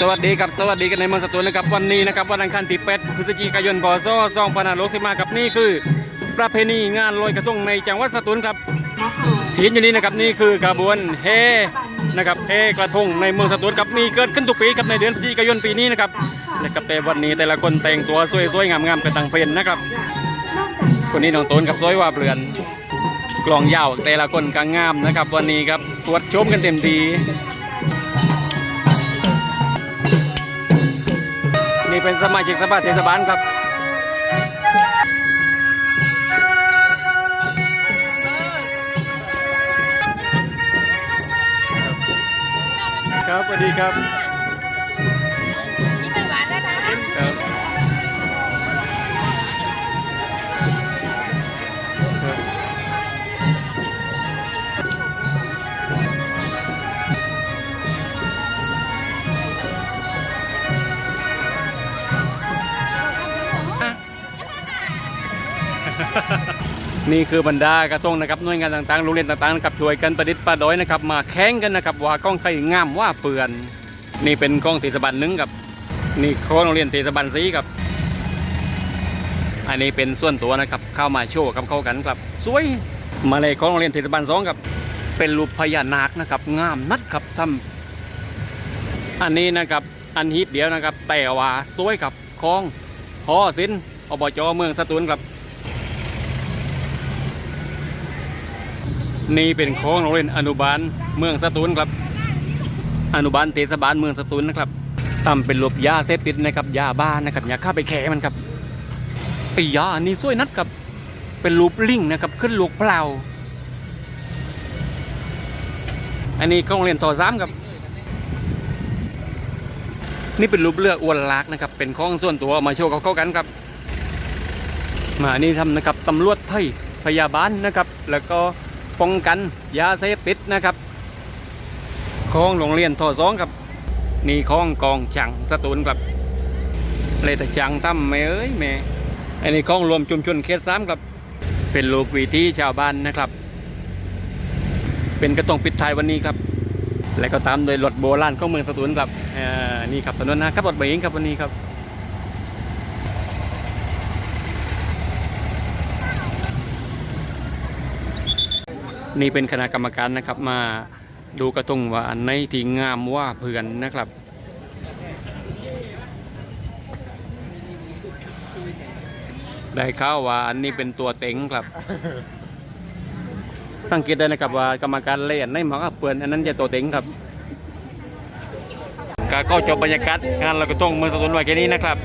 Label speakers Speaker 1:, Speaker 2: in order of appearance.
Speaker 1: สวัสดีครับสวัสดีกันในเมืองสตูลนะครับวันนี้นะครับวันอังคารที่8พฤศจิกายนพศ2565ครับนี่คือ ประเพณีงานลอยกระทงในจังหวัดสตูลครับที่เห็นอยู่นี้นะครับนี่คือกระบวนแห่นะครับแห่กระทงในเมืองสตูลครับมีเกิดขึ้นทุกปีครับในเดือนพฤศจิกายนปีนี้นะครับนะครับแต่วันนี้แต่ละคนแต่งตัวสวยๆงามๆกันต่างเพนนะครับ คนนี้น้องตูนกับสวยว่าเปลือนกลองยาวแต่ละคนก็งามนะครับ วันนี้ครับตรวจชมกันเต็มที เป็นสมาชิกสภาเทศบาลครับครับสวัสดีครับ
Speaker 2: นี่
Speaker 1: คือบรรดากระทงนะครับหน่วยงานต่างๆโรงเรียนต่างๆนะครับช่วยกันประดิษฐ์ประดอยนะครับ มาแข่งกันนะครับว่ากล้องใครงามว่าเปื่อน นี่เป็นกล้องเทศบาลหนึ่งครับ นี่โค้งโรงเรียนเทศบาลสีครับอันนี้เป็นส่วนตัวนะครับ เข้ามาโชว์กับเข้ากันครับ สวยมาเลยของโรงเรียนเทศบาลสองครับ เป็นรูปพญานาคนะครับ งามนัดครับทำอันนี้นะครับ อันฮิตเดียวนะครับ แต่ว่าสวยครับคลองหอศิลป์อบจเมืองสตูลครับ นี่เป็นโค้งโรงเรียนอนุบาลเมืองสตูลครับ อนุบาลเทศบาลเมืองสตูลนะครับทำเป็นรูปยาเสพติดนะครับยาบ้านนะครับอย่าข้าไปแข่มันครับไอ้ยาอันนี้สวยนัดครับ เป็นรูปลิงนะครับ ขึ้นลูกเปล่า อันนี้ของโรงเรียนซอซ้ำครับ นี่เป็นรูปเรืออ้วนลักนะครับ เป็นของส่วนตัวมาโชว์เขาเข้ากันครับ มาอันนี้ทำนะครับตำรวจไทยพยาบาลนะครับ แล้วก็ ป้องกันยาเสพติดนะครับของโรงเรียนทอสองครับนี่ของกองจังสตูลครับเลยแต่จังตั้มแม่เอ้ยแม่อันนี้ของรวมชุมชนเขตสามครับเป็นลูกวิธีชาวบ้านนะครับ เป็นกระตงปิดท้ายวันนี้ครับ และก็ตามโดยรถโบราณของเมืองสตูลครับอ่านี่ครับถนนนะครับรถเบงครับวันนี้ครับ นี่เป็นคณะกรรมการนะครับมาดูกระทงว่าอันไหนที่งามว่าเพื่อนนะครับ ได้ข่าวว่าอันนี้เป็นตัวเต็งครับ สังเกตได้นะครับว่ากรรมการเล่นในหมอกบเปือนอันนั้นจะตัวเต็งครับก็ก็จบบรรยากาศงานเราก็ต้องเมืองสตูลไว้แค่นี้นะครับ